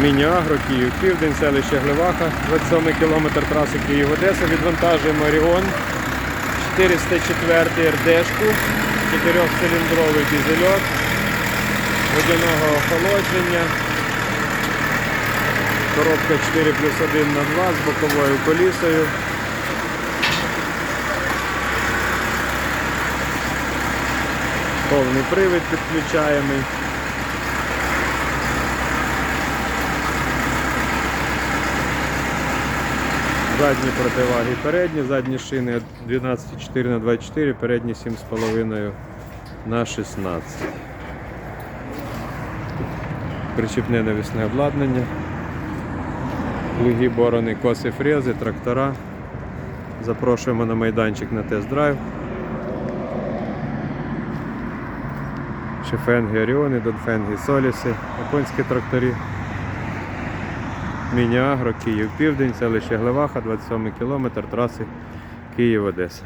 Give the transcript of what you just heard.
Міні-Агро, Київ Південь, селище Гливаха, 27 кілометр траси Київ-Одеса. Відвантажуємо Оріон 404 РДшку, 4-циліндровий дизельок, водяного охолодження. Коробка 4 плюс 1 на 2 з боковою колісою. Повний привід підключаємо. Задні противаги передні, задні шини 12,4 на 24, передні 7,5 на 16. Причіпне навісне обладнання. Плуги, борони, коси, фрези, трактора. Запрошуємо на майданчик на тест-драйв. Шефенги Оріони, Донфенги Соліси, японські тракторі. Міні-Агро, Київ Південь, селище Глеваха, 27 кілометр траси Київ-Одеса.